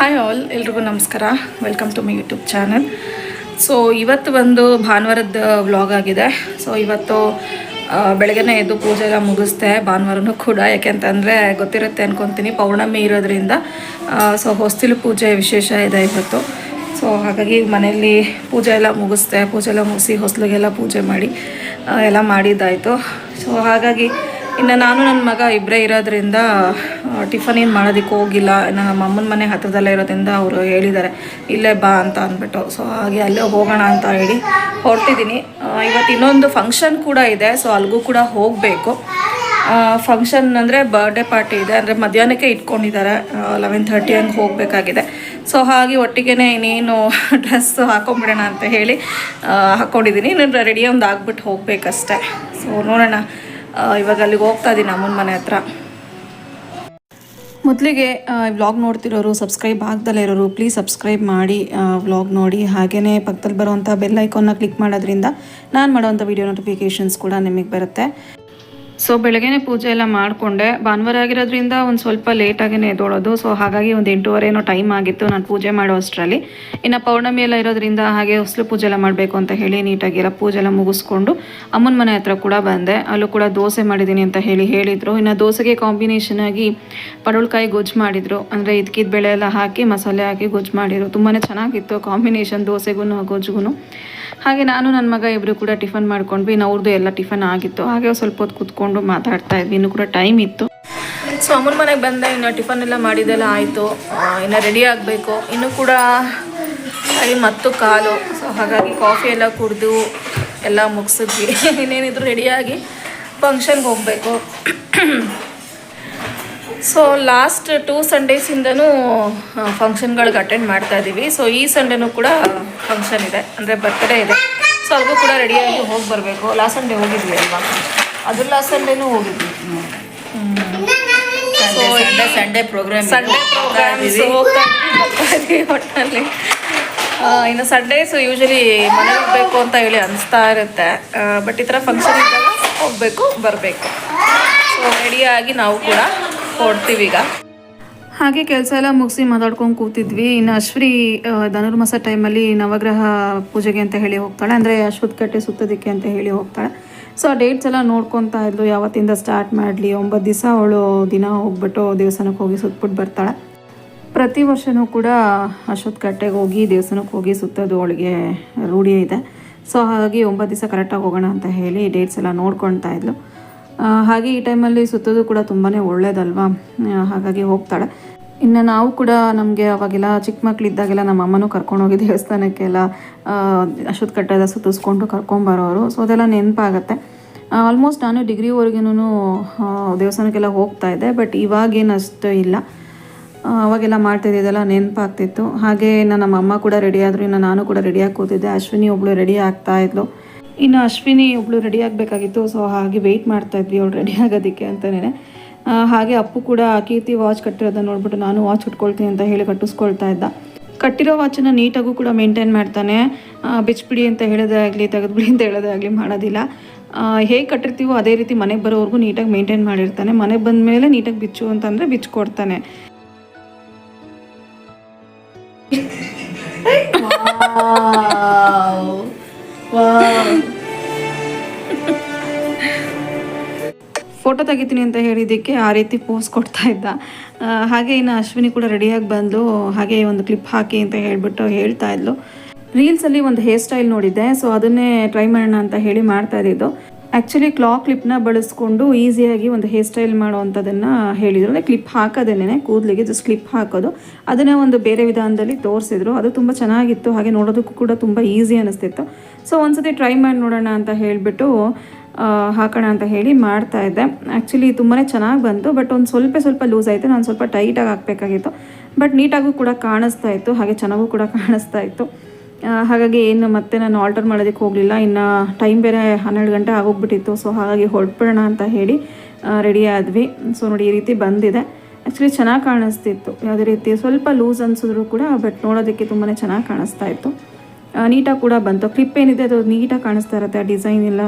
Hi all ಎಲ್ರಿಗೂ ನಮಸ್ಕಾರ. Welcome to my YouTube channel so ಇವತ್ತು ಒಂದು ಭಾನುವಾರದ ವ್ಲಾಗ್ ಆಗಿದೆ. ಸೊ ಇವತ್ತು ಬೆಳಗ್ಗೆನೇ ಎದ್ದು ಪೂಜೆ ಎಲ್ಲ ಮುಗಿಸ್ದೆ. ಭಾನುವಾರನೂ ಕೂಡ, ಯಾಕೆಂತಂದರೆ ಗೊತ್ತಿರುತ್ತೆ ಅನ್ಕೊತೀನಿ, ಪೌರ್ಣಮಿ ಇರೋದ್ರಿಂದ ಸೊ ಹೊಸ್ತಿಲು ಪೂಜೆ ವಿಶೇಷ ಇದೆ ಇವತ್ತು. ಸೊ ಹಾಗಾಗಿ ಮನೆಯಲ್ಲಿ ಪೂಜೆ ಎಲ್ಲ ಮುಗಿಸ್ದೆ. ಪೂಜೆ ಎಲ್ಲ ಮುಗಿಸಿ, ಹೊಸ್ಲಿಗೆಲ್ಲ ಪೂಜೆ ಮಾಡಿ ಎಲ್ಲ ಮಾಡಿದ್ದಾಯಿತು. ಸೊ ಹಾಗಾಗಿ ಇನ್ನು ನಾನು ನನ್ನ ಮಗ ಇಬ್ಬರೇ ಇರೋದ್ರಿಂದ ಟಿಫನ್ ಏನು ಮಾಡೋದಕ್ಕೆ ಹೋಗಿಲ್ಲ. ಇನ್ನು ನಮ್ಮ ಅಮ್ಮನ ಮನೆ ಹತ್ರದಲ್ಲೇ ಇರೋದ್ರಿಂದ ಅವರು ಹೇಳಿದ್ದಾರೆ, ಇಲ್ಲೇ ಬಾ ಅಂತ ಅಂದ್ಬಿಟ್ಟು. ಸೊ ಹಾಗೆ ಅಲ್ಲೇ ಹೋಗೋಣ ಅಂತ ಹೇಳಿ ಹೊರಟಿದ್ದೀನಿ. ಇವತ್ತು ಇನ್ನೊಂದು ಫಂಕ್ಷನ್ ಕೂಡ ಇದೆ ಸೊ ಅಲ್ಲಿಗೂ ಕೂಡ ಹೋಗಬೇಕು. ಫಂಕ್ಷನ್ ಅಂದರೆ ಬರ್ಡೇ ಪಾರ್ಟಿ ಇದೆ, ಅಂದರೆ ಮಧ್ಯಾಹ್ನಕ್ಕೆ ಇಟ್ಕೊಂಡಿದ್ದಾರೆ. ಲೆವೆನ್ ಥರ್ಟಿ ಹಂಗೆ ಹೋಗಬೇಕಾಗಿದೆ. ಸೊ ಹಾಗೆ ಒಟ್ಟಿಗೆ ಇನ್ನೇನು ಡ್ರೆಸ್ ಹಾಕೊಂಬಿಡೋಣ ಅಂತ ಹೇಳಿ ಹಾಕ್ಕೊಂಡಿದ್ದೀನಿ ಇನ್ನು ರೆಡಿ ಒಂದು ಆಗ್ಬಿಟ್ಟು ಹೋಗಬೇಕಷ್ಟೆ. ಸೊ ನೋಡೋಣ. ಇವಾಗ ಅಲ್ಲಿಗೆ ಹೋಗ್ತಾ ಇದ್ದೀನಿ ಅಮ್ಮನ ಮನೆ ಹತ್ರ. ಮೊದಲಿಗೆ ವ್ಲಾಗ್ ನೋಡ್ತಿರೋರು ಸಬ್ಸ್ಕ್ರೈಬ್ ಆಗ್ದಲ್ಲೇ ಇರೋರು ಪ್ಲೀಸ್ ಸಬ್ಸ್ಕ್ರೈಬ್ ಮಾಡಿ ವ್ಲಾಗ್ ನೋಡಿ. ಹಾಗೆಯೇ ಪಕ್ಕದಲ್ಲಿ ಬರುವಂಥ ಬೆಲ್ ಐಕಾನ್ನ ಕ್ಲಿಕ್ ಮಾಡೋದ್ರಿಂದ ನಾನು ಮಾಡೋವಂಥ ವಿಡಿಯೋ ನೋಟಿಫಿಕೇಷನ್ಸ್ ಕೂಡ ನಿಮಗೆ ಬರುತ್ತೆ. ಸೊ ಬೆಳಗ್ಗೆನೆ ಪೂಜೆ ಎಲ್ಲ ಮಾಡಿಕೊಂಡೆ. ಭಾನುವಾರ ಆಗಿರೋದ್ರಿಂದ ಒಂದು ಸ್ವಲ್ಪ ಲೇಟಾಗೇ ಎದ್ದೋಳೋದು. ಸೊ ಹಾಗಾಗಿ ಒಂದು ಎಂಟೂವರೆ ಏನೋ ಟೈಮ್ ಆಗಿತ್ತು ನಾನು ಪೂಜೆ ಮಾಡೋ ಅಷ್ಟರಲ್ಲಿ. ಇನ್ನು ಪೌರ್ಣಮಿ ಎಲ್ಲ ಇರೋದ್ರಿಂದ ಹಾಗೆ ಹೊಸಲು ಪೂಜೆ ಎಲ್ಲ ಮಾಡಬೇಕು ಅಂತ ಹೇಳಿ ನೀಟಾಗಿ ಎಲ್ಲ ಪೂಜೆ ಎಲ್ಲ ಮುಗಿಸ್ಕೊಂಡು ಅಮ್ಮನ ಮನೆ ಹತ್ರ ಕೂಡ ಬಂದೆ. ಅಲ್ಲೂ ಕೂಡ ದೋಸೆ ಮಾಡಿದ್ದೀನಿ ಅಂತ ಹೇಳಿ ಹೇಳಿದರು. ಇನ್ನು ದೋಸೆಗೆ ಕಾಂಬಿನೇಷನ್ ಆಗಿ ಪಡೋಳ್ಕಾಯಿ ಗೊಜ್ಜು ಮಾಡಿದರು. ಅಂದರೆ ಇದಕ್ಕಿದ ಬೆಳೆ ಎಲ್ಲ ಹಾಕಿ, ಮಸಾಲೆ ಹಾಕಿ ಗೊಜ್ಜು ಮಾಡಿದ್ರು. ತುಂಬಾ ಚೆನ್ನಾಗಿತ್ತು ಕಾಂಬಿನೇಷನ್ ದೋಸೆಗೂ ಗೊಜ್ಜಿಗೂ ಹಾಗೆ ನಾನು ನನ್ನ ಮಗ ಇಬ್ಬರು ಕೂಡ ಟಿಫನ್ ಮಾಡ್ಕೊಂಡ್ವಿ. ಅವ್ರದ್ದು ಎಲ್ಲ ಟಿಫನ್ ಆಗಿತ್ತು. ಹಾಗೆ ಸ್ವಲ್ಪ ಹೊತ್ತು ಕೂತ್ಕೊಂಡು ಮಾತಾಡ್ತಾ ಇದ್ವಿ. ಇನ್ನೂ ಕೂಡ ಟೈಮ್ ಇತ್ತು. ಸೊ ಅಮ್ಮನ ಮನೆಗೆ ಬಂದೆ, ಇನ್ನು ಟಿಫನ್ ಎಲ್ಲ ಮಾಡಿದೆಲ್ಲ ಆಯಿತು. ಇನ್ನು ರೆಡಿ ಆಗಬೇಕು. ಇನ್ನು ಕೂಡ ಅಲ್ಲಿ ಮತ್ತು ಕಾಲು. ಸೊ ಹಾಗಾಗಿ ಕಾಫಿ ಎಲ್ಲ ಕುಡಿದು ಎಲ್ಲ ಮುಗಿಸಿದ್ವಿ. ಇನ್ನೇನಿದ್ರು ರೆಡಿಯಾಗಿ ಫಂಕ್ಷನ್ಗೆ ಹೋಗಬೇಕು. ಸೊ ಲಾಸ್ಟ್ ಟೂ ಸಂಡೇಸಿಂದನೂ ಫಂಕ್ಷನ್ಗಳಿಗೆ ಅಟೆಂಡ್ ಮಾಡ್ತಾ ಇದ್ದೀವಿ. ಸೊ ಈ ಸಂಡೇನೂ ಕೂಡ ಫಂಕ್ಷನ್ ಇದೆ. ಅಂದರೆ ಬರ್ತ್ಡೇ ಇದೆ. ಸೊ ಅಲ್ಲಿಗೂ ಕೂಡ ರೆಡಿಯಾಗಿ ಹೋಗಿ ಬರಬೇಕು. ಲಾಸ್ಟ್ ಸಂಡೇ ಹೋಗಿದ್ವಿ ಅಲ್ವಾ? ಅದ್ರ ಲಾಸ್ಟ್ ಸಂಡೇನೂ ಹೋಗಿದ್ವಿ. Sunday Sunday programme Sunday programmes ಒಟ್ಟಲ್ಲಿ ಇನ್ನು ಸಂಡೇಸು ಯೂಶಲಿ ಮನೆ ಹೋಗ್ಬೇಕು ಅಂತ ಹೇಳಿ ಅನಿಸ್ತಾ ಇರುತ್ತೆ. ಬಟ್ ಈ ಥರ ಫಂಕ್ಷನ್ ಇದ್ದಾಗ ಹೋಗಬೇಕು ಬರಬೇಕು. ಸೊ ರೆಡಿಯಾಗಿ ನಾವು ಕೂಡ ಕೊಡ್ತೀವಿ ಈಗ. ಹಾಗೆ ಕೆಲಸ ಎಲ್ಲ ಮುಗಿಸಿ ಮಾತಾಡ್ಕೊಂಡು ಕೂತಿದ್ವಿ. ಇನ್ನು ಅಶ್ವರಿ ಆ, ಧನುರ್ಮಾಸ ಟೈಮಲ್ಲಿ ನವಗ್ರಹ ಪೂಜೆಗೆ ಅಂತ ಹೇಳಿ ಹೋಗ್ತಾಳೆ. ಅಂದರೆ ಅಶ್ವತ್ ಕಟ್ಟೆ ಸುತ್ತೋದಕ್ಕೆ ಅಂತ ಹೇಳಿ ಹೋಗ್ತಾಳೆ. ಸೊ ಆ ಡೇಟ್ಸ್ ಎಲ್ಲ ನೋಡ್ಕೊತಾ ಇದ್ಲು. ಯಾವತ್ತಿಂದ ಸ್ಟಾರ್ಟ್ ಮಾಡಲಿ? ಒಂಬತ್ತು ದಿವಸ ಅವಳು ದಿನ ಹೋಗ್ಬಿಟ್ಟು ದೇವಸ್ಥಾನಕ್ಕೆ ಹೋಗಿ ಸುತ್ತಬಿಟ್ಟು ಬರ್ತಾಳೆ. ಪ್ರತಿ ವರ್ಷವೂ ಕೂಡ ಅಶ್ವತ್ ಕಟ್ಟೆಗೆ ಹೋಗಿ ದೇವಸ್ಥಾನಕ್ಕೆ ಹೋಗಿ ಸುತ್ತೋದು ಅವಳಿಗೆ ರೂಢಿ ಇದೆ. ಸೊ ಹಾಗಾಗಿ ಒಂಬತ್ತು ದಿವಸ ಕರೆಕ್ಟಾಗಿ ಹೋಗೋಣ ಅಂತ ಹೇಳಿ ಡೇಟ್ಸ್ ಎಲ್ಲ ನೋಡ್ಕೊಳ್ತಾ ಇದ್ಲು. ಹಾಗೆ ಈ ಟೈಮಲ್ಲಿ ಸುತ್ತೋದು ಕೂಡ ತುಂಬಾ ಒಳ್ಳೇದಲ್ವಾ? ಹಾಗಾಗಿ ಹೋಗ್ತಾಳೆ. ಇನ್ನು ನಾವು ಕೂಡ ನಮಗೆ ಅವಾಗೆಲ್ಲ ಚಿಕ್ಕ ಮಕ್ಕಳಿದ್ದಾಗೆಲ್ಲ ನಮ್ಮ ಅಮ್ಮನೂ ಕರ್ಕೊಂಡೋಗಿ ದೇವಸ್ಥಾನಕ್ಕೆಲ್ಲ ಅಶ್ವತ್ ಕಟ್ಟದ ಸುತ್ತಿಸ್ಕೊಂಡು ಕರ್ಕೊಂಬರೋರು ಸೊ ಅದೆಲ್ಲ ನೆನಪಾಗತ್ತೆ. ಆಲ್ಮೋಸ್ಟ್ ನಾನು ಡಿಗ್ರಿವರೆಗೂ ದೇವಸ್ಥಾನಕ್ಕೆಲ್ಲ ಹೋಗ್ತಾ ಇದ್ದೆ ಬಟ್ ಇವಾಗೇನು ಅಷ್ಟು ಇಲ್ಲ. ಅವಾಗೆಲ್ಲ ಮಾಡ್ತಿದ್ದೆಲ್ಲ ನೆನಪಾಗ್ತಿತ್ತು. ಹಾಗೆ ಇನ್ನು ನಮ್ಮ ಅಮ್ಮ ಕೂಡ ರೆಡಿ ಆದರು, ಇನ್ನು ನಾನು ಕೂಡ ರೆಡಿಯಾಗಿ ಕೂತಿದ್ದೆ. ಅಶ್ವಿನಿ ಒಬ್ಳು ರೆಡಿ ಆಗ್ತಾ ಇದ್ಲು. ಇನ್ನು ಅಶ್ವಿನಿ ಒಬ್ಳು ರೆಡಿ ಆಗಬೇಕಾಗಿತ್ತು ಸೊ ಹಾಗೆ ವೆಯ್ಟ್ ಮಾಡ್ತಾ ಇದ್ವಿ, ಅವಳು ರೆಡಿ ಆಗೋದಕ್ಕೆ ಅಂತಲೇ ಹಾಗೆ ಅಪ್ಪು ಕೂಡ ಕೀರ್ತಿ ವಾಚ್ ಕಟ್ಟಿರೋದನ್ನ ನೋಡ್ಬಿಟ್ಟು ನಾನು ವಾಚ್ ಕಟ್ಕೊಳ್ತೀನಿ ಅಂತ ಹೇಳಿ ಕಟ್ಟಿಸ್ಕೊಳ್ತಾ ಇದ್ದ. ಕಟ್ಟಿರೋ ವಾಚನ್ನ ನೀಟಾಗೂ ಕೂಡ ಮೇಂಟೈನ್ ಮಾಡ್ತಾನೆ. ಬಿಚ್ಚಿಬಿಡಿ ಅಂತ ಹೇಳೋದೇ ಆಗಲಿ, ತೆಗೆದ್ಬಿಡಿ ಅಂತ ಹೇಳೋದೇ ಆಗಲಿ ಮಾಡೋದಿಲ್ಲ. ಹೇಗೆ ಕಟ್ಟಿರ್ತೀವೋ ಅದೇ ರೀತಿ ಮನೆಗೆ ಬರೋವರೆಗೂ ನೀಟಾಗಿ ಮೇಂಟೈನ್ ಮಾಡಿರ್ತಾನೆ. ಮನೆಗೆ ಬಂದ ಮೇಲೆ ನೀಟಾಗಿ ಬಿಚ್ಚು ಅಂತಂದರೆ ಬಿಚ್ಕೊಡ್ತಾನೆ. ಫೋಟೋ ತೆಗಿತೀನಿ ಅಂತ ಹೇಳಿದ್ದಕ್ಕೆ ಆ ರೀತಿ ಪೋಸ್ ಕೊಡ್ತಾ ಇದ್ದ. ಹಾಗೆ ಇನ್ನು ಅಶ್ವಿನಿ ಕೂಡ ರೆಡಿಯಾಗಿ ಬಂದು ಹಾಗೆ ಒಂದು ಕ್ಲಿಪ್ ಹಾಕಿ ಅಂತ ಹೇಳಿಬಿಟ್ಟು ಹೇಳ್ತಾ ಇದ್ಲು. ರೀಲ್ಸಲ್ಲಿ ಒಂದು ಹೇರ್ ಸ್ಟೈಲ್ ನೋಡಿದ್ದೆ ಸೊ ಅದನ್ನೇ ಟ್ರೈ ಮಾಡೋಣ ಅಂತ ಹೇಳಿ ಮಾಡ್ತಾ ಇದ್ದಿದ್ದು. ಆ್ಯಕ್ಚುಲಿ ಕ್ಲಾಕ್ ಕ್ಲಿಪ್ನ ಬಳಸ್ಕೊಂಡು ಈಸಿಯಾಗಿ ಒಂದು ಹೇರ್ ಸ್ಟೈಲ್ ಮಾಡೋವಂಥದ್ದನ್ನು ಹೇಳಿದರು. ಅಂದರೆ ಕ್ಲಿಪ್ ಹಾಕೋದೇನೆ ಕೂದಲಿಗೆ ಜಸ್ಟ್ ಕ್ಲಿಪ್ ಹಾಕೋದು. ಅದನ್ನೇ ಒಂದು ಬೇರೆ ವಿಧಾನದಲ್ಲಿ ತೋರಿಸಿದ್ರು. ಅದು ತುಂಬ ಚೆನ್ನಾಗಿತ್ತು. ಹಾಗೆ ನೋಡೋದಕ್ಕೂ ಕೂಡ ತುಂಬ ಈಸಿ ಅನ್ನಿಸ್ತಿತ್ತು ಸೊ ಒಂದ್ಸತಿ ಟ್ರೈ ಮಾಡಿ ನೋಡೋಣ ಅಂತ ಹೇಳಿಬಿಟ್ಟು ಹಾಕೋಣ ಅಂತ ಹೇಳಿ ಮಾಡ್ತಾ ಇದ್ದೆ. ಆ್ಯಕ್ಚುಲಿ ತುಂಬಾ ಚೆನ್ನಾಗಿ ಬಂತು ಬಟ್ ಒಂದು ಸ್ವಲ್ಪ ಸ್ವಲ್ಪ ಲೂಸ್ ಆಯಿತು, ನಾನು ಸ್ವಲ್ಪ ಟೈಟಾಗಿ ಹಾಕಬೇಕಾಗಿತ್ತು. ಬಟ್ ನೀಟಾಗೂ ಕೂಡ ಕಾಣಿಸ್ತಾ ಇತ್ತು, ಹಾಗೆ ಚೆನ್ನಾಗೂ ಕೂಡ ಕಾಣಿಸ್ತಾ ಇತ್ತು. ಹಾಗಾಗಿ ಏನು ಮತ್ತೆ ನಾನು ಆಲ್ಟರ್ ಮಾಡೋದಕ್ಕೆ ಹೋಗಲಿಲ್ಲ. ಇನ್ನು ಟೈಮ್ ಬೇರೆ ಹನ್ನೆರಡು ಗಂಟೆ ಆಗೋಗ್ಬಿಟ್ಟಿತ್ತು ಸೊ ಹಾಗಾಗಿ ಹೊರಡ್ಬಿಡೋಣ ಅಂತ ಹೇಳಿ ರೆಡಿ ಆದ್ವಿ. ಸೊ ನೋಡಿ, ಈ ರೀತಿ ಬಂದಿದೆ. ಆ್ಯಕ್ಚುಲಿ ಚೆನ್ನಾಗಿ ಕಾಣಿಸ್ತಿತ್ತು, ಯಾವುದೇ ರೀತಿ ಸ್ವಲ್ಪ ಲೂಸ್ ಅನಿಸಿದ್ರು ಕೂಡ ಬಟ್ ನೋಡೋದಕ್ಕೆ ತುಂಬಾ ಚೆನ್ನಾಗಿ ಕಾಣಿಸ್ತಾ ಇತ್ತು. ನೀಟಾಗಿ ಕೂಡ ಬಂತು. ಕ್ಲಿಪ್ ಏನಿದೆ ಅದು ನೀಟಾಗಿ ಕಾಣಿಸ್ತಾ ಇರುತ್ತೆ, ಆ ಡಿಸೈನ್ ಎಲ್ಲ.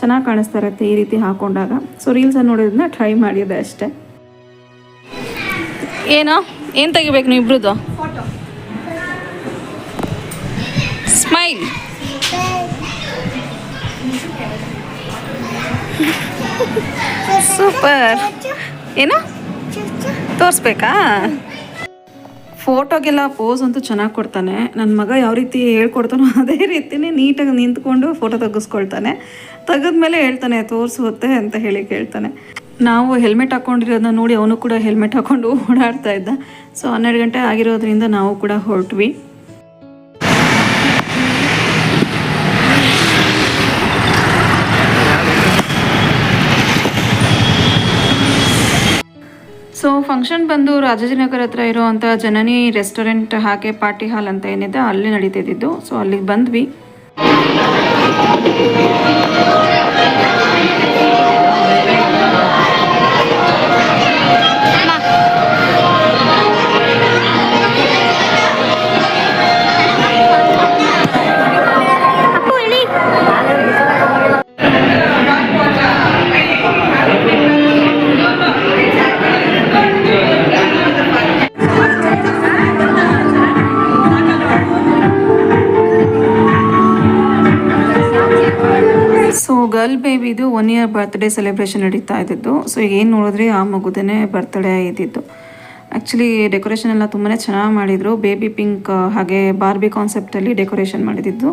ಚೆನ್ನಾಗಿ ಕಾಣಿಸ್ತಾ ಇರುತ್ತೆ ಈ ರೀತಿ ಹಾಕೊಂಡಾಗ. ಸೊ ರೀಲ್ಸನ್ನು ನೋಡೋದನ್ನ ಟ್ರೈ ಮಾಡಿದೆ ಅಷ್ಟೆ. ಏನೋ? ಏನು ತೆಗಿಬೇಕು ನೀವು ಇಬ್ರದ್ದು ಸ್ಮೈಲ್ ಸೂಪರ್ ಏನೋ? ತೋರಿಸ್ಬೇಕಾ? ಫೋಟೋಗೆಲ್ಲ ಪೋಸ್ ಅಂತೂ ಚೆನ್ನಾಗಿ ಕೊಡ್ತಾನೆ. ನನ್ನ ಮಗ ಯಾವ ರೀತಿ ಹೇಳ್ಕೊಡ್ತಾನೋ ಅದೇ ರೀತಿಯೇ ನೀಟಾಗಿ ನಿಂತ್ಕೊಂಡು ಫೋಟೋ ತೆಗೆಸ್ಕೊಳ್ತಾನೆ. ತೆಗೆದ್ಮೇಲೆ ಹೇಳ್ತಾನೆ, ತೋರಿಸುತ್ತೆ ಅಂತ ಹೇಳಿ ಕೇಳ್ತಾನೆ. ನಾವು ಹೆಲ್ಮೆಟ್ ಹಾಕ್ಕೊಂಡಿರೋದನ್ನ ನೋಡಿ ಅವನು ಕೂಡ ಹೆಲ್ಮೆಟ್ ಹಾಕ್ಕೊಂಡು ಓಡಾಡ್ತಾ ಇದ್ದ. ಸೊ ಹನ್ನೆರಡು ಗಂಟೆ ಆಗಿರೋದ್ರಿಂದ ನಾವು ಕೂಡ ಹೊರಟ್ವಿ. ಸೊ ಫಂಕ್ಷನ್ ಬಂದು ರಾಜಾಜಿನಗರ ಹತ್ರ ಇರೋವಂಥ ಜನನಿ ರೆಸ್ಟೋರೆಂಟ್ ಹಾಗೆ ಪಾರ್ಟಿ ಹಾಲ್ ಅಂತ ಏನಿದೆ, ಅಲ್ಲಿ ನಡೀತಿದ್ದು ಸೊ ಅಲ್ಲಿಗೆ ಬಂದ್ವಿ. Música ಬರ್ತ್ಡೇ ಸೆಲೆಬ್ರೇಷನ್ ನಡೀತಾ ಇದ್ದಿದ್ದು. ಸೊ ಈಗ ಏನು ನೋಡಿದ್ರೆ? ಆ ಮಗುದೇ ಬರ್ತ್ಡೇ ಇದ್ದಿದ್ದು ಆ್ಯಕ್ಚುಲಿ ಡೆಕೋರೇಷನ್ ಎಲ್ಲ ತುಂಬಾ ಚೆನ್ನಾಗಿ ಮಾಡಿದರು. ಬೇಬಿ ಪಿಂಕ್ ಹಾಗೆ ಬಾರ್ಬಿ ಕಾನ್ಸೆಪ್ಟಲ್ಲಿ ಡೆಕೋರೇಷನ್ ಮಾಡಿದ್ದು.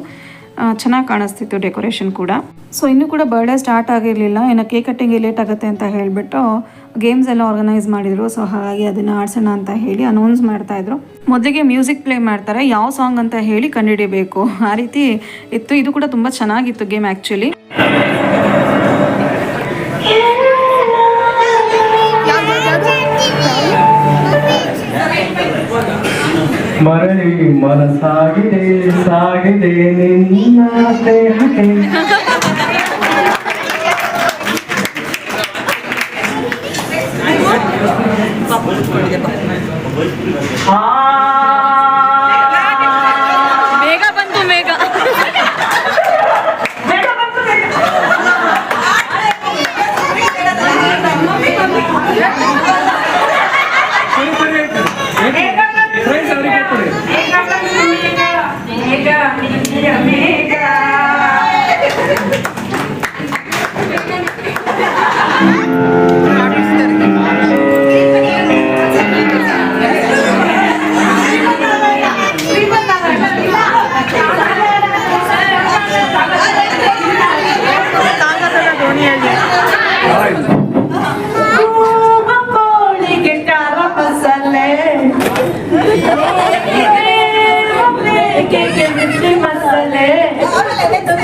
ಚೆನ್ನಾಗಿ ಕಾಣಿಸ್ತಿತ್ತು ಡೆಕೋರೇಷನ್ ಕೂಡ. ಸೊ ಇನ್ನೂ ಕೂಡ ಬರ್ಡೇ ಸ್ಟಾರ್ಟ್ ಆಗಿರಲಿಲ್ಲ. ಇನ್ನು ಕೇಕ್ ಕಟ್ಟಿಂಗ್ ಲೇಟ್ ಆಗುತ್ತೆ ಅಂತ ಹೇಳಿಬಿಟ್ಟು ಗೇಮ್ಸ್ ಎಲ್ಲ ಆರ್ಗನೈಸ್ ಮಾಡಿದರು. ಸೊ ಹಾಗಾಗಿ ಅದನ್ನು ಆಡ್ಸೋಣ ಅಂತ ಹೇಳಿ ಅನೌನ್ಸ್ ಮಾಡ್ತಾಯಿದ್ರು ಮೊದಲಿಗೆ ಮ್ಯೂಸಿಕ್ ಪ್ಲೇ ಮಾಡ್ತಾರೆ. ಯಾವ ಸಾಂಗ್ ಅಂತ ಹೇಳಿ ಕಂಡುಹಿಡಿಯಬೇಕು ಆ ರೀತಿ ಇತ್ತು. ಇದು ಕೂಡ ತುಂಬ ಚೆನ್ನಾಗಿತ್ತು ಗೇಮ್ ಆ್ಯಕ್ಚುಲಿ ಮರಳಿ ಮನಸಾಗಿದೆ ಸಾಗಿದೆ ನಿನ್ನ ಸ್ನೇಹಕ್ಕೆ dígame.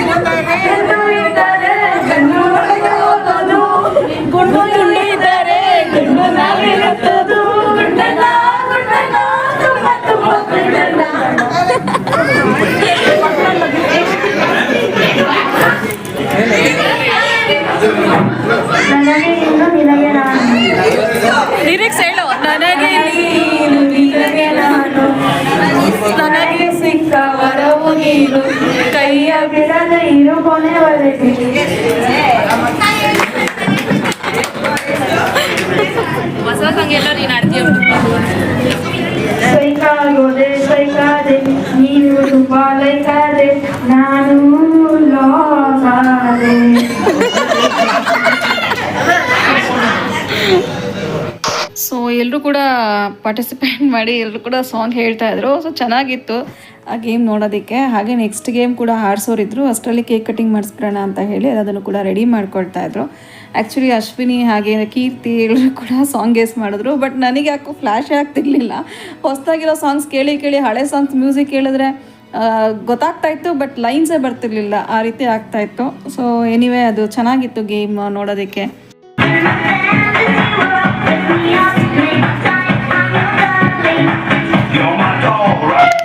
Get in there, man. ಬಿಡದೆ ಇರು ಕೂಡ ಪಾರ್ಟಿಸಿಪೇಟ್ ಮಾಡಿ ಎಲ್ಲರೂ ಕೂಡ ಸಾಂಗ್ ಹೇಳ್ತಾ ಇದ್ರು. ಸೊ ಚೆನ್ನಾಗಿತ್ತು ಆ ಗೇಮ್ ನೋಡೋದಕ್ಕೆ. ಹಾಗೆ ನೆಕ್ಸ್ಟ್ ಗೇಮ್ ಕೂಡ ಆಡಿಸೋರಿದ್ರು ಅಷ್ಟರಲ್ಲಿ ಕೇಕ್ ಕಟಿಂಗ್ ಮಾಡಿಸ್ಬಿಡೋಣ ಅಂತ ಹೇಳಿ ಅದನ್ನು ಕೂಡ ರೆಡಿ ಮಾಡ್ಕೊಳ್ತಾ ಇದ್ರು. ಆ್ಯಕ್ಚುಲಿ ಅಶ್ವಿನಿ ಹಾಗೆ ಕೀರ್ತಿ ಎಲ್ಲರೂ ಕೂಡ ಸಾಂಗ್ ಗೇಸ್ ಮಾಡಿದ್ರು. ಬಟ್ ನನಗೆ ಯಾಕೋ ಫ್ಲ್ಯಾಶೇ ಆಗ್ತಿರ್ಲಿಲ್ಲ. ಹೊಸದಾಗಿರೋ ಸಾಂಗ್ಸ್ ಕೇಳಿ ಕೇಳಿ ಹಳೆ ಸಾಂಗ್ಸ್ ಮ್ಯೂಸಿಕ್ ಕೇಳಿದ್ರೆ ಗೊತ್ತಾಗ್ತಾ ಇತ್ತು ಬಟ್ ಲೈನ್ಸೇ ಬರ್ತಿರ್ಲಿಲ್ಲ. ಆ ರೀತಿ ಆಗ್ತಾ ಇತ್ತು. ಸೊ ಎನಿವೇ ಅದು ಚೆನ್ನಾಗಿತ್ತು ಗೇಮ್ ನೋಡೋದಕ್ಕೆ. Alright.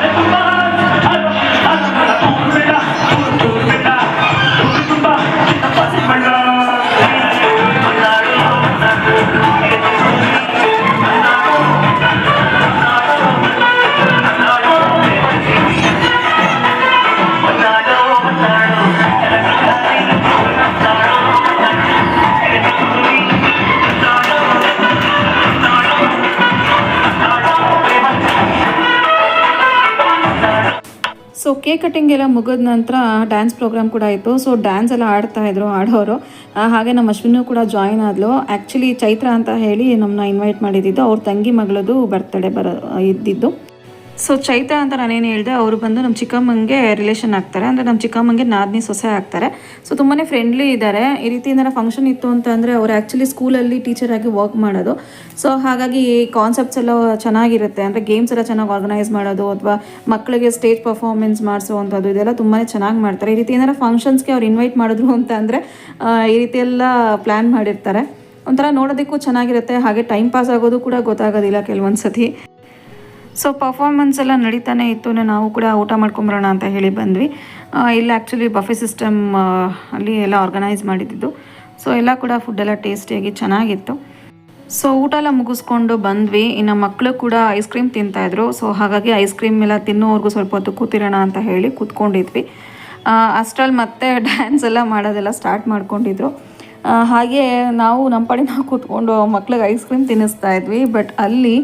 ಕೇಕ್ ಕಟ್ಟಿಂಗ್ ಎಲ್ಲ ಮುಗಿದ ನಂತರ ಡ್ಯಾನ್ಸ್ ಪ್ರೋಗ್ರಾಮ್ ಕೂಡ ಇತ್ತು. ಸೊ ಡ್ಯಾನ್ಸ್ ಎಲ್ಲ ಆಡ್ತಾ ಇದ್ರು ಆಡೋರು. ಹಾಗೆ ನಮ್ಮ ಅಶ್ವಿನೂ ಕೂಡ ಜಾಯಿನ್ ಆದ್ಲು. ಆ್ಯಕ್ಚುಲಿ ಚೈತ್ರ ಅಂತ ಹೇಳಿ ನಮ್ಮನ್ನ ಇನ್ವೈಟ್ ಮಾಡಿದ್ದು ಅವ್ರ ತಂಗಿ ಮಗಳದು ಬರ್ತ್ಡೇ ಬರೋ ಇದ್ದಿದ್ದು. ಸೊ ಚೈತ್ರ ಅಂತ ನಾನೇನು ಹೇಳಿದೆ, ಅವರು ಬಂದು ನಮ್ಮ ಚಿಕ್ಕಮ್ಮಂಗೆ ರಿಲೇಷನ್ ಆಗ್ತಾರೆ. ಅಂದರೆ ನಮ್ಮ ಚಿಕ್ಕಮ್ಮಂಗೆ ನಾದಿನಿ ಸೊಸೆ ಆಗ್ತಾರೆ. ಸೊ ತುಂಬಾ ಫ್ರೆಂಡ್ಲಿ ಇದ್ದಾರೆ ಈ ರೀತಿ ಏನಾರ ಫಂಕ್ಷನ್ ಇತ್ತು ಅಂತ ಅಂದರೆ ಅವ್ರು ಆ್ಯಕ್ಚುಲಿ ಸ್ಕೂಲಲ್ಲಿ ಆಗಿ ವರ್ಕ್ ಮಾಡೋದು. ಸೊ ಹಾಗಾಗಿ ಈ ಕಾನ್ಸೆಪ್ಟ್ಸ್ ಎಲ್ಲ ಚೆನ್ನಾಗಿರುತ್ತೆ. ಅಂದರೆ ಗೇಮ್ಸ್ ಎಲ್ಲ ಚೆನ್ನಾಗಿ ಆರ್ಗನೈಸ್ ಮಾಡೋದು, ಅಥವಾ ಮಕ್ಕಳಿಗೆ ಸ್ಟೇಜ್ ಪರ್ಫಾರ್ಮೆನ್ಸ್ ಮಾಡಿಸುವಂಥದ್ದು, ಇದೆಲ್ಲ ತುಂಬಾ ಚೆನ್ನಾಗಿ ಮಾಡ್ತಾರೆ. ಈ ರೀತಿ ಏನಾರ ಫಂಕ್ಷನ್ಸ್ಗೆ ಅವ್ರು ಇನ್ವೈಟ್ ಮಾಡಿದ್ರು ಅಂತ ಅಂದರೆ ಈ ರೀತಿ ಎಲ್ಲ ಪ್ಲ್ಯಾನ್ ಮಾಡಿರ್ತಾರೆ. ಒಂಥರ ನೋಡೋದಕ್ಕೂ ಚೆನ್ನಾಗಿರುತ್ತೆ. ಹಾಗೆ ಟೈಮ್ ಪಾಸ್ ಆಗೋದು ಕೂಡ ಗೊತ್ತಾಗೋದಿಲ್ಲ ಕೆಲವೊಂದು ಸತಿ ಸೊ ಪರ್ಫಾರ್ಮೆನ್ಸ್ ಎಲ್ಲ ನಡೀತಾನೆ ಇತ್ತು ನಾವು ಕೂಡ ಊಟ ಮಾಡ್ಕೊಂಬರೋಣ ಅಂತ ಹೇಳಿ ಬಂದ್ವಿ. ಇಲ್ಲ ಆ್ಯಕ್ಚುಲಿ ಬಫೆ ಸಿಸ್ಟಮ್ ಅಲ್ಲಿ ಎಲ್ಲ ಆರ್ಗನೈಸ್ ಮಾಡಿದ್ದು. ಸೊ ಎಲ್ಲ ಕೂಡ ಫುಡ್ ಎಲ್ಲ ಟೇಸ್ಟಿಯಾಗಿ ಚೆನ್ನಾಗಿತ್ತು. ಸೊ ಊಟ ಎಲ್ಲ ಮುಗಿಸ್ಕೊಂಡು ಬಂದ್ವಿ. ಇನ್ನು ಮಕ್ಕಳು ಕೂಡ ಐಸ್ ಕ್ರೀಮ್ ತಿಂತಾಯಿದ್ರು ಸೊ ಹಾಗಾಗಿ ಐಸ್ ಕ್ರೀಮ್ ಎಲ್ಲ ತಿನ್ನೋವರೆಗೂ ಸ್ವಲ್ಪ ಹೊತ್ತು ಕೂತಿರೋಣ ಅಂತ ಹೇಳಿ ಕೂತ್ಕೊಂಡಿದ್ವಿ. ಅಷ್ಟರಲ್ಲಿ ಮತ್ತೆ ಡ್ಯಾನ್ಸ್ ಎಲ್ಲ ಮಾಡೋದೆಲ್ಲ ಸ್ಟಾರ್ಟ್ ಮಾಡ್ಕೊಂಡಿದ್ರು. ಹಾಗೆ ನಾವು ನಮ್ಮ ಪಡೆ ನಾವು ಕೂತ್ಕೊಂಡು ಮಕ್ಳಿಗೆ ಐಸ್ ಕ್ರೀಮ್ ತಿನ್ನಿಸ್ತಾ ಇದ್ವಿ. ಬಟ್ ಅಲ್ಲಿ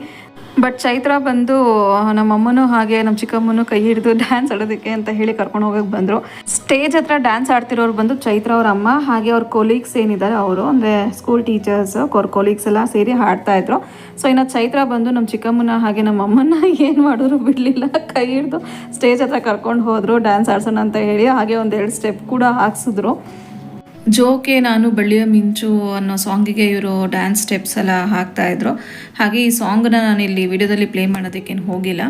ಬಟ್ ಚೈತ್ರ ಬಂದು ನಮ್ಮ ಅಮ್ಮನೂ ಹಾಗೆ ನಮ್ಮ ಚಿಕ್ಕಮ್ಮನೂ ಕೈ ಹಿಡಿದು ಡ್ಯಾನ್ಸ್ ಆಡೋದಕ್ಕೆ ಅಂತ ಹೇಳಿ ಕರ್ಕೊಂಡು ಹೋಗಕ್ಕೆ ಬಂದರು. ಸ್ಟೇಜ್ ಹತ್ರ ಡ್ಯಾನ್ಸ್ ಆಡ್ತಿರೋರು ಬಂದು ಚೈತ್ರ ಅವ್ರ ಅಮ್ಮ, ಹಾಗೆ ಅವ್ರ ಕೊಲೀಗ್ಸ್ ಏನಿದ್ದಾರೆ ಅವರು, ಅಂದರೆ ಸ್ಕೂಲ್ ಟೀಚರ್ಸ್ ಅವ್ರ ಕೊಲೀಗ್ಸ್ ಎಲ್ಲ ಸೇರಿ ಹಾಡ್ತಾ ಇದ್ರು. ಸೊ ಇನ್ನು ಚೈತ್ರ ಬಂದು ನಮ್ಮ ಚಿಕ್ಕಮ್ಮನ ಹಾಗೆ ನಮ್ಮ ಅಮ್ಮನ ಏನು ಮಾಡಿದ್ರು ಬಿಡಲಿಲ್ಲ. ಕೈ ಹಿಡಿದು ಸ್ಟೇಜ್ ಹತ್ರ ಕರ್ಕೊಂಡು ಹೋದರು ಡ್ಯಾನ್ಸ್ ಆಡ್ಸೋಣ ಅಂತ ಹೇಳಿ, ಹಾಗೆ ಒಂದೆರಡು ಸ್ಟೆಪ್ ಕೂಡ ಹಾಕ್ಸಿದ್ರು. ಜೋಕೆ ನಾನು ಬಳ್ಳಿಯ ಮಿಂಚು ಅನ್ನೋ ಸಾಂಗಿಗೆ ಇವರು ಡ್ಯಾನ್ಸ್ ಸ್ಟೆಪ್ಸ್ ಎಲ್ಲ ಹಾಕ್ತಾ ಇದ್ರು. ಹಾಗೆ ಈ ಸಾಂಗ್ನ ನಾನು ಇಲ್ಲಿ ವಿಡಿಯೋದಲ್ಲಿ ಪ್ಲೇ ಮಾಡೋದಕ್ಕೇನು ಹೋಗಿಲ್ಲ.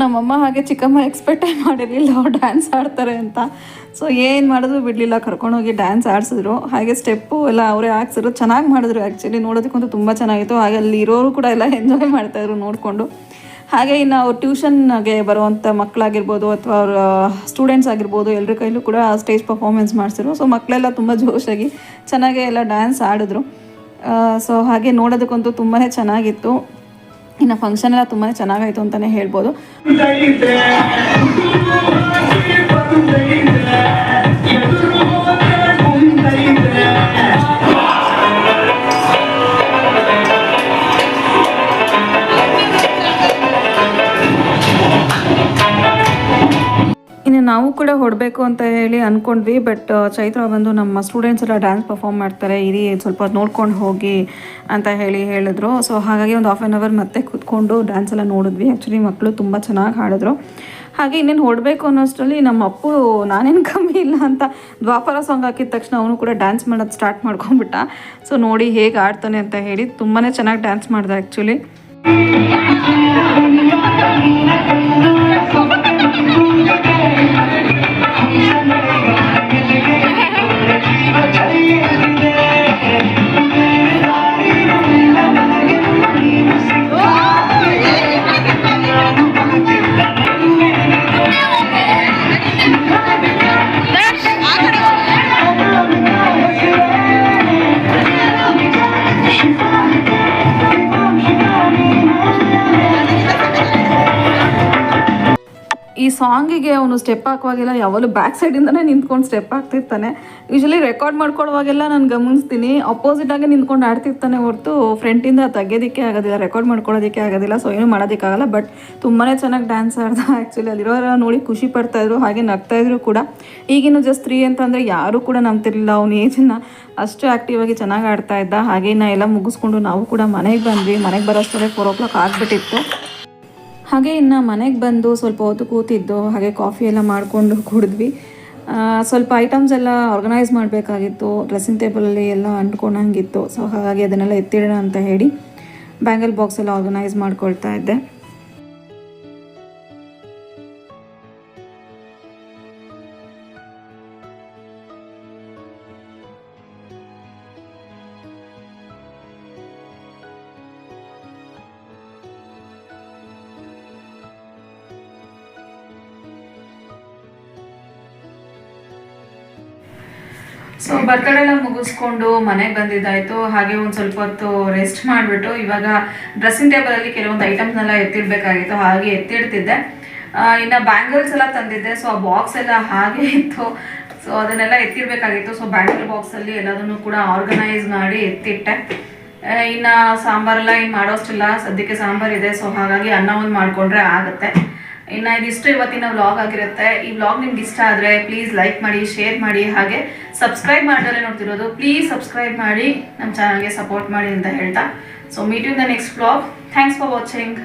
ನಮ್ಮಮ್ಮ ಹಾಗೆ ಚಿಕ್ಕಮ್ಮ ಎಕ್ಸ್ಪೆಕ್ಟೇ ಮಾಡಿರಲಿಲ್ಲ, ಅವ್ರು ಡ್ಯಾನ್ಸ್ ಆಡ್ತಾರೆ ಅಂತ. ಸೊ ಏನು ಮಾಡಿದ್ರು ಬಿಡಲಿಲ್ಲ ಕರ್ಕೊಂಡೋಗಿ ಡ್ಯಾನ್ಸ್ ಆಡಿಸಿದ್ರು. ಹಾಗೆ ಸ್ಟೆಪ್ಪು ಎಲ್ಲ ಅವರೇ ಹಾಕ್ಸಿದ್ರು. ಚೆನ್ನಾಗಿ ಮಾಡಿದ್ರು ಆ್ಯಕ್ಚುಲಿ ನೋಡೋದಕ್ಕಂತೂ ತುಂಬ ಚೆನ್ನಾಗಿತ್ತು. ಹಾಗೆ ಅಲ್ಲಿ ಇರೋರು ಕೂಡ ಎಲ್ಲ ಎಂಜಾಯ್ ಮಾಡ್ತಾಯಿದ್ರು ನೋಡಿಕೊಂಡು. ಹಾಗೆ ಇನ್ನು ಅವ್ರು ಟ್ಯೂಷನ್ಗೆ ಬರುವಂಥ ಮಕ್ಕಳಾಗಿರ್ಬೋದು ಅಥವಾ ಅವ್ರ ಸ್ಟೂಡೆಂಟ್ಸ್ ಆಗಿರ್ಬೋದು ಎಲ್ಲರ ಕೈಲೂ ಕೂಡ ಸ್ಟೇಜ್ ಪರ್ಫಾರ್ಮೆನ್ಸ್ ಮಾಡಿಸಿದ್ರು. ಸೊ ಮಕ್ಕಳೆಲ್ಲ ತುಂಬ ಜೋಶಾಗಿ ಚೆನ್ನಾಗೇ ಎಲ್ಲ ಡ್ಯಾನ್ಸ್ ಆಡಿದ್ರು. ಸೊ ಹಾಗೆ ನೋಡೋದಕ್ಕಂತೂ ತುಂಬಾ ಚೆನ್ನಾಗಿತ್ತು. ಇನ್ನು ಫಂಕ್ಷನ್ ಎಲ್ಲ ತುಂಬಾ ಚೆನ್ನಾಗಾಯ್ತು ಅಂತಾನೆ ಹೇಳ್ಬೋದು ನಾವು ಕೂಡ ಹೊಡಬೇಕು ಅಂತ ಹೇಳಿ ಅಂದ್ಕೊಂಡ್ವಿ ಬಟ್ ಚೈತ್ರ ಬಂದು ನಮ್ಮ ಸ್ಟೂಡೆಂಟ್ಸ್ ಎಲ್ಲ ಡ್ಯಾನ್ಸ್ ಪರ್ಫಾರ್ಮ್ ಮಾಡ್ತಾರೆ, ಇರಿ ಸ್ವಲ್ಪ ನೋಡ್ಕೊಂಡು ಹೋಗಿ ಅಂತ ಹೇಳಿ ಹೇಳಿದ್ರು. ಸೊ ಹಾಗಾಗಿ ಒಂದು ಹಾಫ್ ಆನ್ ಅವರ್ ಮತ್ತೆ ಕೂತ್ಕೊಂಡು ಡ್ಯಾನ್ಸ್ ಎಲ್ಲ ನೋಡಿದ್ವಿ. ಆ್ಯಕ್ಚುಲಿ ಮಕ್ಕಳು ತುಂಬ ಚೆನ್ನಾಗಿ ಹಾಡಿದ್ರು. ಹಾಗೆ ಇನ್ನೇನು ಹೊಡಬೇಕು ಅನ್ನೋಷ್ಟರಲ್ಲಿ ನಮ್ಮ ಅಪ್ಪು ನಾನೇನು ಕಮ್ಮಿ ಇಲ್ಲ ಅಂತ ದ್ವಾಪರ ಸಾಂಗ್ ಹಾಕಿದ ತಕ್ಷಣ ಅವನು ಕೂಡ ಡ್ಯಾನ್ಸ್ ಮಾಡೋದು ಸ್ಟಾರ್ಟ್ ಮಾಡ್ಕೊಂಡ್ಬಿಟ್ಟ. ಸೊ ನೋಡಿ ಹೇಗೆ ಆಡ್ತಾನೆ ಅಂತ ಹೇಳಿ ತುಂಬಾ ಚೆನ್ನಾಗಿ ಡ್ಯಾನ್ಸ್ ಮಾಡಿದೆ ಆ್ಯಕ್ಚುಲಿ Hallelujah. ಸಾಂಗಿಗೆ ಅವನು ಸ್ಟೆಪ್ ಹಾಕುವಾಗೆಲ್ಲ ಯಾವಾಗಲೂ ಬ್ಯಾಕ್ ಸೈಡಿಂದನೇ ನಿಂತ್ಕೊಂಡು ಸ್ಟೆಪ್ ಹಾಕ್ತಿರ್ತಾನೆ. ಯೂಶಲಿ ರೆಕಾರ್ಡ್ ಮಾಡ್ಕೊಳ್ಳುವಾಗೆಲ್ಲ ನಾನು ಗಮನಿಸ್ತೀನಿ. ಅಪೋಸಿಟಾಗೆ ನಿಂತ್ಕೊಂಡು ಆಡ್ತಿರ್ತಾನೆ ಹೊರತು ಫ್ರಂಟಿಂದ ತೆಗೆಯೋದಕ್ಕೆ ಆಗೋದಿಲ್ಲ ರೆಕಾರ್ಡ್ ಮಾಡ್ಕೊಳ್ಳೋದಕ್ಕೆ ಆಗೋದಿಲ್ಲ ಸೊ ಏನೂ ಮಾಡೋದಕ್ಕಾಗಲ್ಲ. ಬಟ್ ತುಂಬಾ ಚೆನ್ನಾಗಿ ಡ್ಯಾನ್ಸ್ ಆಡ್ದ ಆ್ಯಕ್ಚುಲಿ ಅಲ್ಲಿರೋರ ನೋಡಿ ಖುಷಿ ಪಡ್ತಾಯಿದ್ರು ಹಾಗೆ ನಗ್ತಾಯಿದ್ರು ಕೂಡ. ಈಗಿನ ಜಸ್ಟ್ ತ್ರೀ ಅಂತಂದರೆ ಯಾರೂ ಕೂಡ ನಂಬ್ತಿರ್ಲಿಲ್ಲ. ಅವ್ನ ಏಜನ್ನು ಅಷ್ಟು ಆ್ಯಕ್ಟಿವ್ ಆಗಿ ಚೆನ್ನಾಗಿ ಆಡ್ತಾ ಇದ್ದ. ಹಾಗೆ ನಾ ಎಲ್ಲ ಮುಗಿಸ್ಕೊಂಡು ನಾವು ಕೂಡ ಮನೆಗೆ ಬಂದ್ವಿ. ಮನೆಗೆ ಬರೋಷ್ಟರೇ ಫೋರ್ ಓ ಕ್ಲಾಕ್ ಆಗಿಬಿಟ್ಟಿತ್ತು. ಹಾಗೆ ಇನ್ನು ಮನೆಗೆ ಬಂದು ಸ್ವಲ್ಪ ಹೊತ್ತು ಕೂತಿದ್ದು, ಹಾಗೆ ಕಾಫಿ ಎಲ್ಲ ಮಾಡಿಕೊಂಡು ಕುಡಿದ್ವಿ. ಸ್ವಲ್ಪ ಐಟಮ್ಸ್ ಎಲ್ಲ ಆರ್ಗನೈಸ್ ಮಾಡಬೇಕಾಗಿತ್ತು. ಡ್ರೆಸ್ಸಿಂಗ್ ಟೇಬಲಲ್ಲಿ ಎಲ್ಲ ಅಂಟ್ಕೊಂಡಂಗಿತ್ತು. ಸೊ ಹಾಗಾಗಿ ಅದನ್ನೆಲ್ಲ ಎತ್ತಿಡೋಣ ಅಂತ ಹೇಳಿ ಬ್ಯಾಂಗಲ್ ಬಾಕ್ಸ್ ಎಲ್ಲ ಆರ್ಗನೈಸ್ ಮಾಡ್ಕೊಳ್ತಾ ಇದ್ದೆ. ಬರ್ತಡೇ ಎಲ್ಲ ಮುಗಿಸ್ಕೊಂಡು ಮನೆಗೆ ಬಂದಿದ್ದಾಯ್ತು. ಹಾಗೆ ಒಂದು ಸ್ವಲ್ಪ ಹೊತ್ತು ರೆಸ್ಟ್ ಮಾಡಿಬಿಟ್ಟು ಇವಾಗ ಡ್ರೆಸ್ಸಿಂಗ್ ಟೇಬಲಲ್ಲಿ ಕೆಲವೊಂದು ಐಟಮ್ಸ್ನೆಲ್ಲ ಎತ್ತಿಡ್ಬೇಕಾಗಿತ್ತು, ಹಾಗೆ ಎತ್ತಿಡ್ತಿದ್ದೆ. ಇನ್ನು ಬ್ಯಾಂಗಲ್ಸ್ ಎಲ್ಲ ತಂದಿದ್ದೆ ಸೊ ಆ ಬಾಕ್ಸ್ ಎಲ್ಲ ಹಾಗೆ ಇತ್ತು. ಸೊ ಅದನ್ನೆಲ್ಲ ಎತ್ತಿಡ್ಬೇಕಾಗಿತ್ತು. ಸೊ ಬ್ಯಾಂಗಲ್ ಬಾಕ್ಸಲ್ಲಿ ಎಲ್ಲದನ್ನು ಕೂಡ ಆರ್ಗನೈಸ್ ಮಾಡಿ ಎತ್ತಿಟ್ಟೆ. ಇನ್ನು ಇನ್ನ ಸಾಂಬಾರೆಲ್ಲ ಏನು ಮಾಡೋಷ್ಟಿಲ್ಲ. ಸದ್ಯಕ್ಕೆ ಸಾಂಬಾರ್ ಇದೆ ಸೊ ಹಾಗಾಗಿ ಅನ್ನ ಒಂದು ಮಾಡ್ಕೊಂಡ್ರೆ ಆಗುತ್ತೆ. ಇನ್ನು ಇದಿಷ್ಟು ಇವತ್ತಿನ ವ್ಲಾಗ್ ಆಗಿರುತ್ತೆ. ಈ ವ್ಲಾಗ್ ನಿಮ್ಗೆ ಇಷ್ಟ ಆದರೆ ಪ್ಲೀಸ್ ಲೈಕ್ ಮಾಡಿ ಶೇರ್ ಮಾಡಿ, ಹಾಗೆ ಸಬ್ಸ್ಕ್ರೈಬ್ ಮಾಡಿದ್ರೆ ನೋಡ್ತಿರೋದು ಪ್ಲೀಸ್ ಸಬ್ಸ್ಕ್ರೈಬ್ ಮಾಡಿ ನಮ್ಮ ಚಾನಲ್ಗೆ ಸಪೋರ್ಟ್ ಮಾಡಿ ಅಂತ ಹೇಳ್ತಾ. So meet you the next vlog thanks for watching